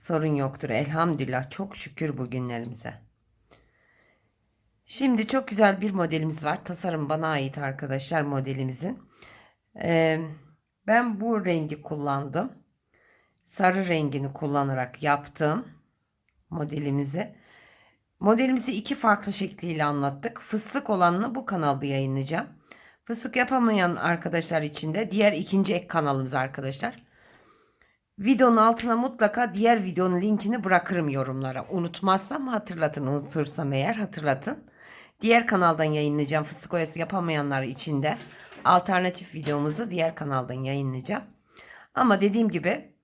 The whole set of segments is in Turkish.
sorun yoktur. Elhamdülillah çok şükür bugünlerimize. Şimdi çok güzel bir modelimiz var. Tasarım bana ait arkadaşlar modelimizin. Ee, ben bu rengi kullandım. Sarı rengini kullanarak yaptım modelimizi. Modelimizi iki farklı şekliyle anlattık. Fıstık olanını bu kanalda yayınlayacağım. Fıstık yapamayan arkadaşlar için de diğer ikinci ek kanalımız arkadaşlar. Videonun altına mutlaka diğer videonun linkini bırakırım yorumlara. Unutmazsam hatırlatın. Unutursam eğer hatırlatın. Diğer kanaldan yayınlayacağım. Fıstık oyası yapamayanlar için de alternatif videomuzu diğer kanaldan yayınlayacağım. Ama dediğim gibi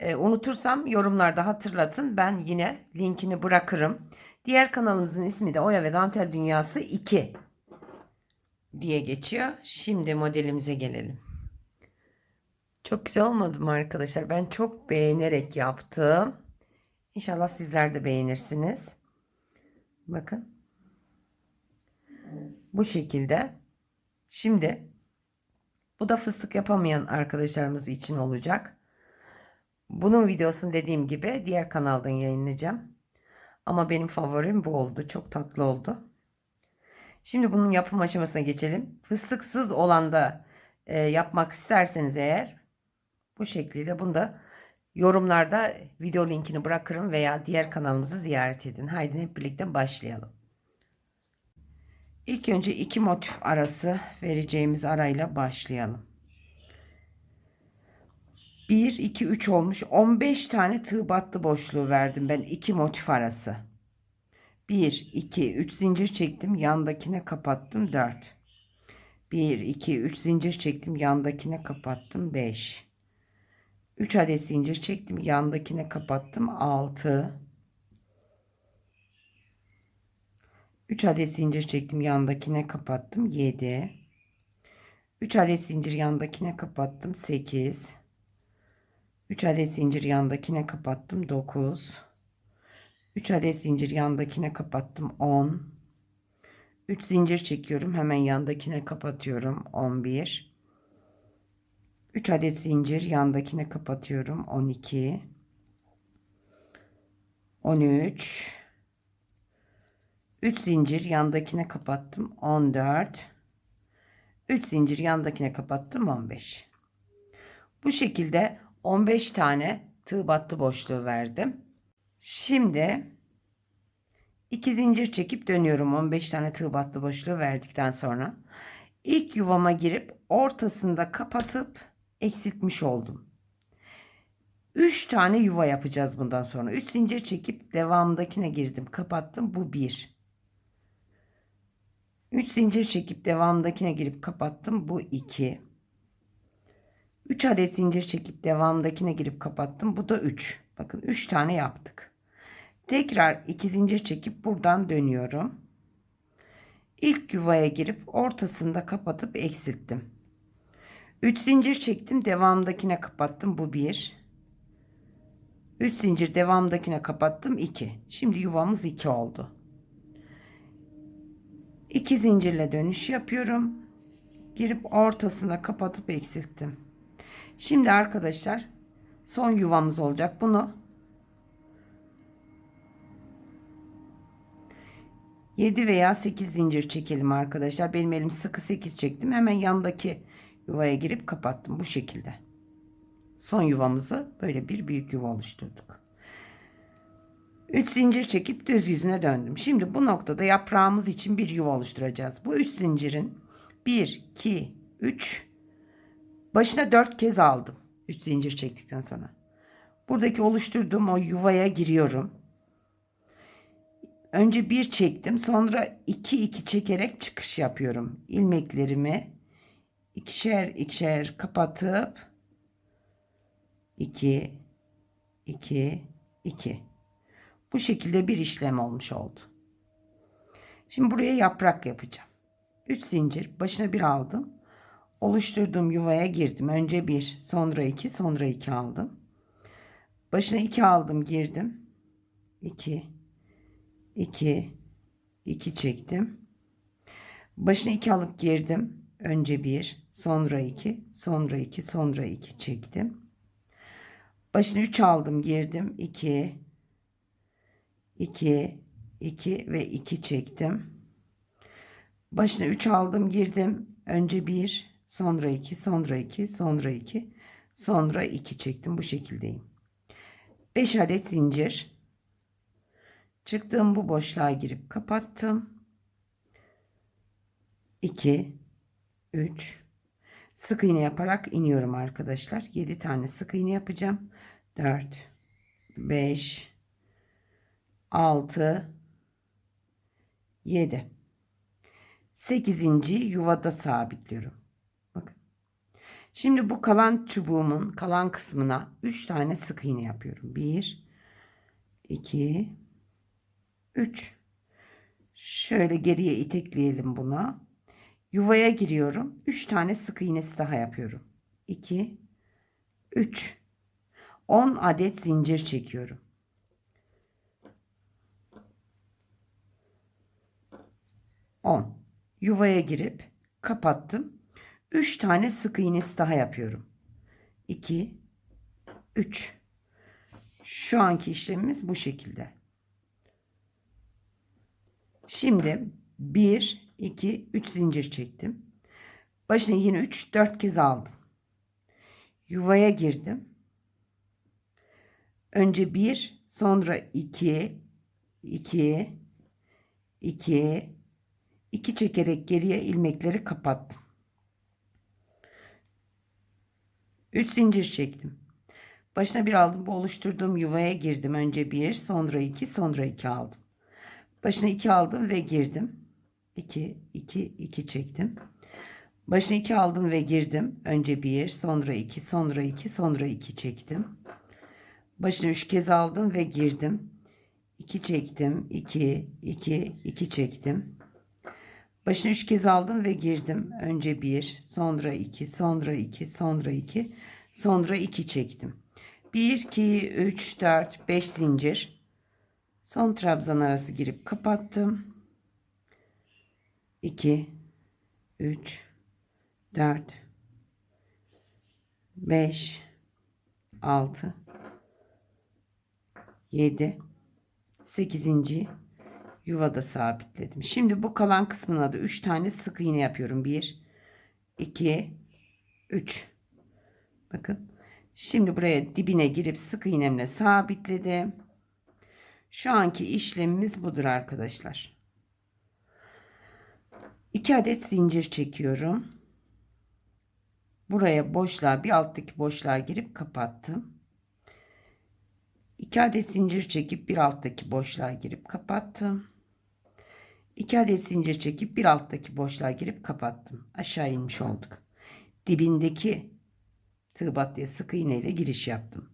e, unutursam yorumlarda hatırlatın. Ben yine linkini bırakırım. Diğer kanalımızın ismi de Oya ve Dantel Dünyası 2 diye geçiyor. Şimdi modelimize gelelim. Çok güzel olmadı mı arkadaşlar? Ben çok beğenerek yaptım. İnşallah sizler de beğenirsiniz. Bakın. Bu şekilde. Şimdi bu da fıstık yapamayan arkadaşlarımız için olacak. Bunun videosunu dediğim gibi diğer kanaldan yayınlayacağım. Ama benim favorim bu oldu. Çok tatlı oldu. Şimdi bunun yapım aşamasına geçelim. Fıstıksız olan da e, yapmak isterseniz eğer bu şekilde bunu da yorumlarda video linkini bırakırım veya diğer kanalımızı ziyaret edin. Haydi hep birlikte başlayalım. İlk önce iki motif arası vereceğimiz arayla başlayalım. 1, 2, 3 olmuş. 15 tane tığ battı boşluğu verdim ben iki motif arası. 1, 2, 3 zincir çektim. Yandakine kapattım 4. 1, 2, 3 zincir çektim. Yandakine kapattım 5. 3 adet zincir çektim. Yandakine kapattım 6. 3 adet zincir çektim. Yandakine kapattım 7. 3 adet zincir yandakine kapattım 8. 3 adet zincir yandakine kapattım 9. 3 adet zincir yandakine kapattım 10. 3 zincir çekiyorum. Hemen yandakine kapatıyorum 11. 3 adet zincir yandakine kapatıyorum 12. 13. 3 zincir yandakine kapattım 14. 3 zincir yandakine kapattım 15. Bu şekilde 15 tane tığ battı boşluğu verdim. Şimdi 2 zincir çekip dönüyorum 15 tane tığ battı boşluğu verdikten sonra. ilk yuvama girip ortasında kapatıp eksiltmiş oldum. 3 tane yuva yapacağız bundan sonra. 3 zincir çekip devamındakine girdim. Kapattım. Bu 1. 3 zincir çekip devamındakine girip kapattım. Bu 2. 3 adet zincir çekip devamındakine girip kapattım. Bu da 3. Bakın 3 tane yaptık. Tekrar 2 zincir çekip buradan dönüyorum. İlk yuvaya girip ortasında kapatıp eksilttim. 3 zincir çektim. Devamındakine kapattım. Bu 1. 3 zincir devamındakine kapattım. 2. Şimdi yuvamız 2 oldu. 2 zincirle dönüş yapıyorum. Girip ortasına kapatıp eksilttim. Şimdi arkadaşlar son yuvamız olacak. Bunu 7 veya 8 zincir çekelim arkadaşlar. Benim elim sıkı 8 çektim. Hemen yandaki yuvaya girip kapattım bu şekilde. Son yuvamızı böyle bir büyük yuva oluşturduk. 3 zincir çekip düz yüzüne döndüm. Şimdi bu noktada yaprağımız için bir yuva oluşturacağız. Bu 3 zincirin 1, 2, 3 başına 4 kez aldım. 3 zincir çektikten sonra. Buradaki oluşturduğum o yuvaya giriyorum. Önce bir çektim. Sonra 2 2 çekerek çıkış yapıyorum. İlmeklerimi ikişer ikişer kapatıp 2 2 2 Bu şekilde bir işlem olmuş oldu. Şimdi buraya yaprak yapacağım. 3 zincir başına bir aldım. Oluşturduğum yuvaya girdim. Önce bir, sonra iki, sonra iki aldım. Başına iki aldım, girdim. 2 2 2 çektim. Başına 2 alıp girdim. Önce 1, sonra 2, sonra 2, sonra 2 çektim. Başına 3 aldım, girdim. 2 2 2 ve 2 çektim. Başına 3 aldım, girdim. Önce 1, sonra 2, sonra 2, sonra 2, sonra 2 çektim. Bu şekildeyim. 5 adet zincir. Çıktığım bu boşluğa girip kapattım. 2 3 sık iğne yaparak iniyorum arkadaşlar. 7 tane sık iğne yapacağım. 4 5 6 7 8. yuvada sabitliyorum. Bakın. Şimdi bu kalan çubuğumun kalan kısmına 3 tane sık iğne yapıyorum. 1 2 3 şöyle geriye itekleyelim buna. Yuvaya giriyorum. 3 tane sık iğnesi daha yapıyorum. 2 3 10 adet zincir çekiyorum. On. Yuvaya girip kapattım. 3 tane sık iğnesi daha yapıyorum. 2 3 Şu anki işlemimiz bu şekilde. Şimdi 1 2 3 zincir çektim. Başına yine 3 4 kez aldım. Yuvaya girdim. Önce 1 sonra 2 2 2 2 çekerek geriye ilmekleri kapattım. 3 zincir çektim. Başına bir aldım. Bu oluşturduğum yuvaya girdim. Önce 1, sonra 2, sonra 2 aldım. Başına 2 aldım ve girdim. 2, 2, 2 çektim. Başına 2 aldım ve girdim. Önce 1, sonra 2, sonra 2, sonra 2 çektim. Başına 3 kez aldım ve girdim. 2 çektim. 2, 2, 2 çektim. Başına 3 kez aldım ve girdim. Önce 1, sonra 2, sonra 2, sonra 2, sonra 2 çektim. 1, 2, 3, 4, 5 zincir. Son trabzan arası girip kapattım. 2, 3, 4, 5, 6, 7, 8. yuvada sabitledim. Şimdi bu kalan kısmına da 3 tane sık iğne yapıyorum. 1, 2, 3. Bakın. Şimdi buraya dibine girip sık iğnemle sabitledim. Şu anki işlemimiz budur arkadaşlar. 2 adet zincir çekiyorum. Buraya boşluğa bir alttaki boşluğa girip kapattım. 2 adet zincir çekip bir alttaki boşluğa girip kapattım. 2 adet zincir çekip bir alttaki boşluğa girip kapattım. Aşağı inmiş olduk. Dibindeki tığ battıya sık iğne ile giriş yaptım.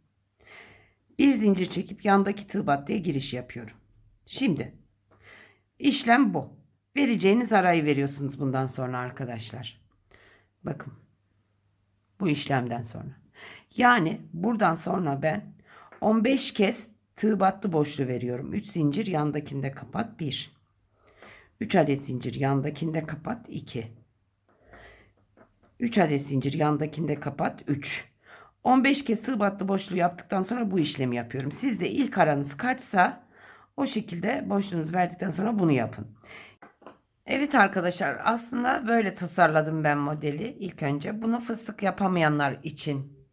Bir zincir çekip yandaki tığ battıya giriş yapıyorum. Şimdi işlem bu. Vereceğiniz arayı veriyorsunuz bundan sonra arkadaşlar. Bakın. Bu işlemden sonra. Yani buradan sonra ben 15 kez tığ battı boşluğu veriyorum. 3 zincir yandakinde kapat 1. 3 adet zincir yandakinde kapat 2. 3 adet zincir yandakinde kapat 3. 15 kez tığ battı boşluğu yaptıktan sonra bu işlemi yapıyorum. Siz de ilk aranız kaçsa o şekilde boşluğunuzu verdikten sonra bunu yapın. Evet arkadaşlar aslında böyle tasarladım ben modeli ilk önce. Bunu fıstık yapamayanlar için.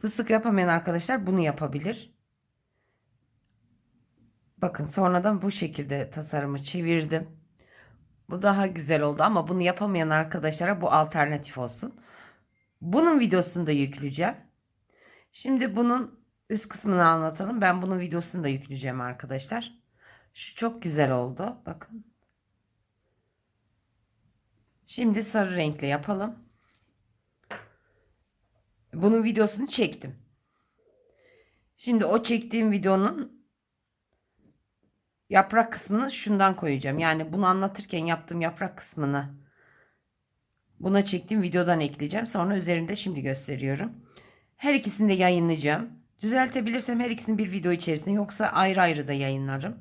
Fıstık yapamayan arkadaşlar bunu yapabilir. Bakın sonradan bu şekilde tasarımı çevirdim. Bu daha güzel oldu ama bunu yapamayan arkadaşlara bu alternatif olsun. Bunun videosunu da yükleyeceğim. Şimdi bunun üst kısmını anlatalım. Ben bunun videosunu da yükleyeceğim arkadaşlar. Şu çok güzel oldu. Bakın. Şimdi sarı renkle yapalım. Bunun videosunu çektim. Şimdi o çektiğim videonun yaprak kısmını şundan koyacağım. Yani bunu anlatırken yaptığım yaprak kısmını buna çektiğim videodan ekleyeceğim. Sonra üzerinde şimdi gösteriyorum. Her ikisini de yayınlayacağım. Düzeltebilirsem her ikisini bir video içerisinde yoksa ayrı ayrı da yayınlarım.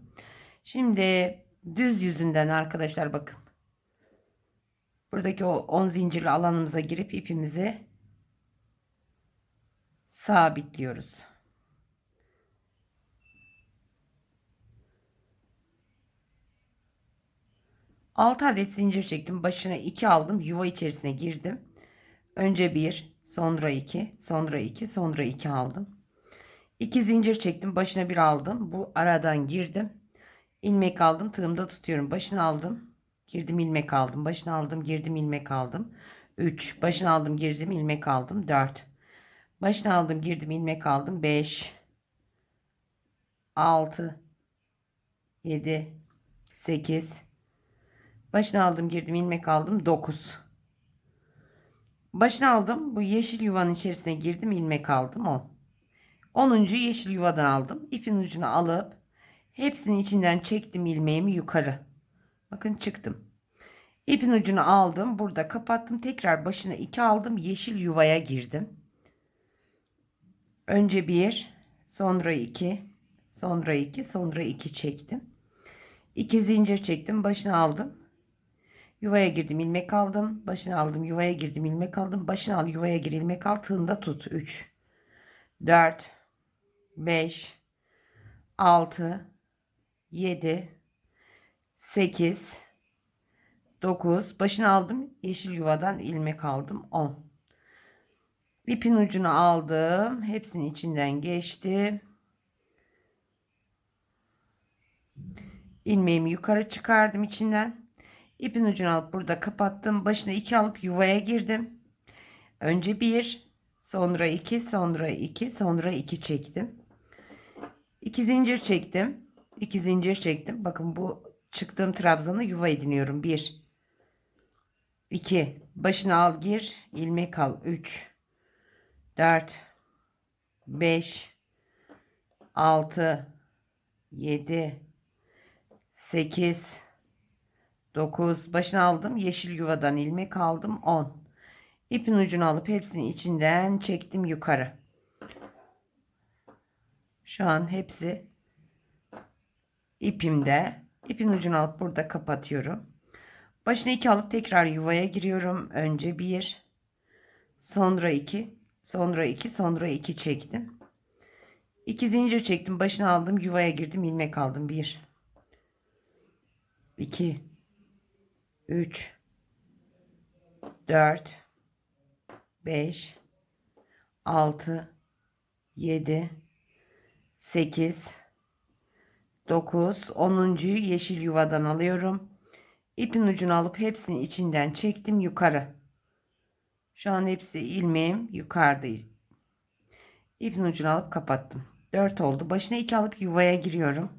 Şimdi düz yüzünden arkadaşlar bakın. Buradaki o 10 zincirli alanımıza girip ipimizi sabitliyoruz. Altı adet zincir çektim. Başına iki aldım. Yuva içerisine girdim. Önce bir, sonra iki, sonra iki, sonra iki aldım. İki zincir çektim. Başına bir aldım. Bu aradan girdim. İlmek aldım. Tığımda tutuyorum. Başını aldım. Girdim ilmek aldım. Başını aldım. Girdim ilmek aldım. 3. Başını aldım. Girdim ilmek aldım. 4. Başını aldım. Girdim ilmek aldım. 5. 6. 7. 8. Başını aldım. Girdim ilmek aldım. 9. Başını aldım. Bu yeşil yuvanın içerisine girdim. ilmek aldım. 10. 10. yeşil yuvadan aldım. İpin ucunu alıp hepsinin içinden çektim ilmeğimi yukarı. Bakın çıktım. İpin ucunu aldım. Burada kapattım. Tekrar başına 2 aldım. Yeşil yuvaya girdim. Önce 1, sonra 2, sonra 2, sonra 2 çektim. 2 zincir çektim. Başına aldım. Yuvaya girdim, ilmek aldım. Başına aldım, yuvaya girdim, ilmek aldım. Başına al, yuvaya gir, ilmek al. Tığında tut. 3, 4, 5, 6, 7, 8, 9. Başını aldım. Yeşil yuvadan ilmek aldım. 10. İpin ucunu aldım. Hepsinin içinden geçti. İlmeğimi yukarı çıkardım içinden. İpin ucunu alıp burada kapattım. Başına 2 alıp yuvaya girdim. Önce 1, sonra 2, sonra 2, sonra 2 çektim. 2 zincir çektim. 2 zincir çektim. Bakın bu çıktığım trabzanı yuva ediniyorum. 1 2 başına al gir ilmek al. 3 4 5 6 7 8 9 başına aldım yeşil yuvadan ilmek aldım. 10 ipin ucunu alıp hepsini içinden çektim yukarı. Şu an hepsi ipimde ipin ucunu alıp burada kapatıyorum. Başına 2 alıp tekrar yuvaya giriyorum. Önce 1 sonra 2 sonra 2 sonra 2 çektim. 2 zincir çektim. Başına aldım yuvaya girdim ilmek aldım. 1 2 3 4 5 6 7 8 9 10. yeşil yuvadan alıyorum. İpin ucunu alıp hepsini içinden çektim yukarı. Şu an hepsi ilmeğim yukarıda. İpin ucunu alıp kapattım. 4 oldu. Başına 2 alıp yuvaya giriyorum.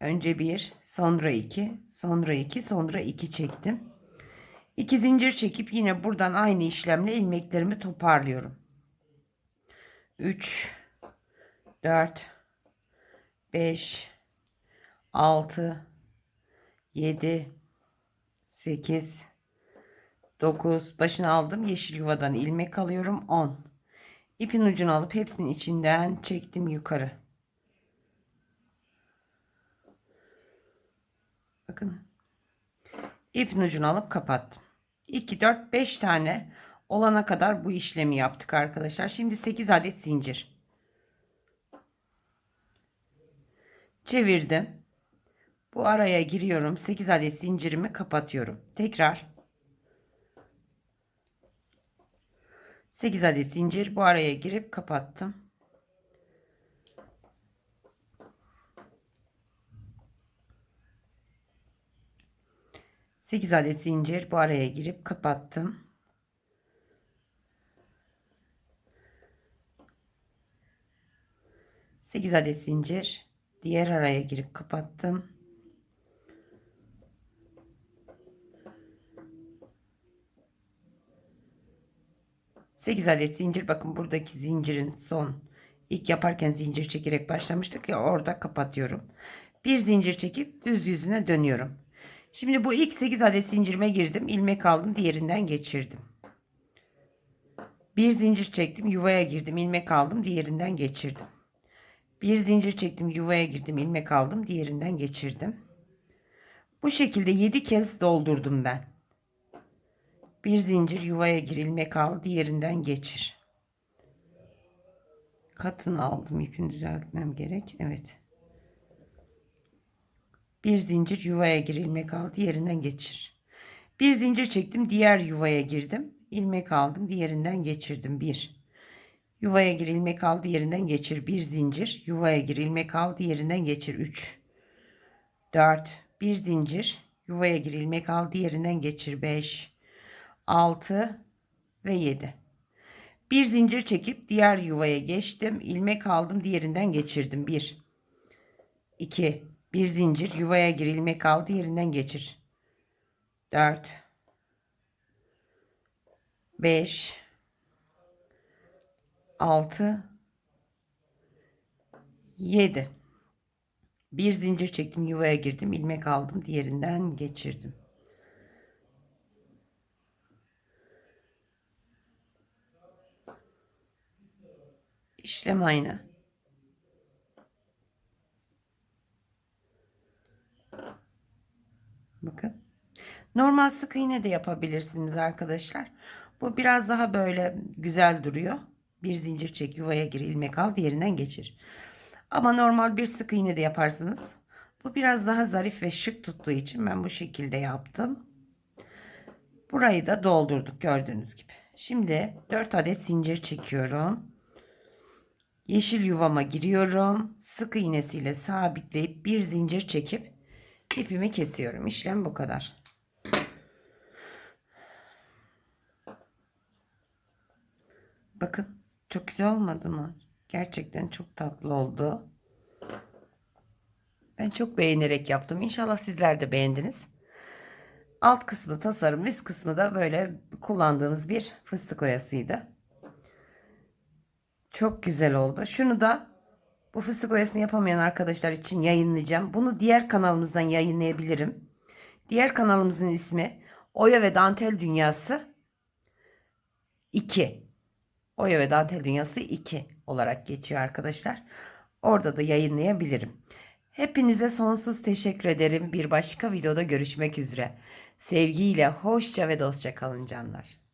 Önce 1, sonra 2, sonra 2, sonra 2 çektim. 2 zincir çekip yine buradan aynı işlemle ilmeklerimi toparlıyorum. 3 4 5 6 7 8 9 başını aldım. Yeşil yuvadan ilmek alıyorum. 10 ipin ucunu alıp hepsinin içinden çektim yukarı. Bakın. İpin ucunu alıp kapattım. 2, 4, 5 tane olana kadar bu işlemi yaptık arkadaşlar. Şimdi 8 adet zincir. Çevirdim. Bu araya giriyorum. 8 adet zincirimi kapatıyorum. Tekrar 8 adet zincir bu araya girip kapattım. 8 adet zincir bu araya girip kapattım. Sekiz adet zincir diğer araya girip kapattım. Sekiz adet zincir bakın buradaki zincirin son İlk yaparken zincir çekerek başlamıştık ya orada kapatıyorum. Bir zincir çekip düz yüzüne dönüyorum. Şimdi bu ilk 8 adet zincirime girdim. ilmek aldım. Diğerinden geçirdim. Bir zincir çektim. Yuvaya girdim. ilmek aldım. Diğerinden geçirdim. Bir zincir çektim. Yuvaya girdim. ilmek aldım. Diğerinden geçirdim. Bu şekilde 7 kez doldurdum ben. Bir zincir yuvaya gir. ilmek al. Diğerinden geçir. Katını aldım. ipini düzeltmem gerek. Evet. Bir zincir yuvaya gir. ilmek al. Diğerinden geçir. Bir zincir çektim. Diğer yuvaya girdim. ilmek aldım. Diğerinden geçirdim. Bir. Yuvaya gir. ilmek al. Diğerinden geçir. Bir zincir. Yuvaya gir. ilmek al. Diğerinden geçir. Üç. Dört. Bir zincir. Yuvaya gir. ilmek al. Diğerinden geçir. Beş. Altı. Ve yedi. Bir zincir çekip diğer yuvaya geçtim. ilmek aldım. Diğerinden geçirdim. Bir. 2. Bir zincir yuvaya gir. ilmek al. Diğerinden geçir. 4. 5. 6. 7. Bir zincir çektim. Yuvaya girdim. ilmek aldım. Diğerinden geçirdim. İşlem aynı. Bakın. Normal sık iğne de yapabilirsiniz arkadaşlar. Bu biraz daha böyle güzel duruyor. Bir zincir çek yuvaya gir ilmek al diğerinden geçir. Ama normal bir sık iğne de yaparsınız. Bu biraz daha zarif ve şık tuttuğu için ben bu şekilde yaptım. Burayı da doldurduk gördüğünüz gibi. Şimdi 4 adet zincir çekiyorum. Yeşil yuvama giriyorum. Sık iğnesiyle sabitleyip bir zincir çekip ipimi kesiyorum. İşlem bu kadar. Bakın çok güzel olmadı mı? Gerçekten çok tatlı oldu. Ben çok beğenerek yaptım. İnşallah sizler de beğendiniz. Alt kısmı tasarım, üst kısmı da böyle kullandığımız bir fıstık oyasıydı. Çok güzel oldu. Şunu da bu fıstık oyasını yapamayan arkadaşlar için yayınlayacağım. Bunu diğer kanalımızdan yayınlayabilirim. Diğer kanalımızın ismi Oya ve Dantel Dünyası 2. Oya ve Dantel Dünyası 2 olarak geçiyor arkadaşlar. Orada da yayınlayabilirim. Hepinize sonsuz teşekkür ederim. Bir başka videoda görüşmek üzere. Sevgiyle, hoşça ve dostça kalın canlar.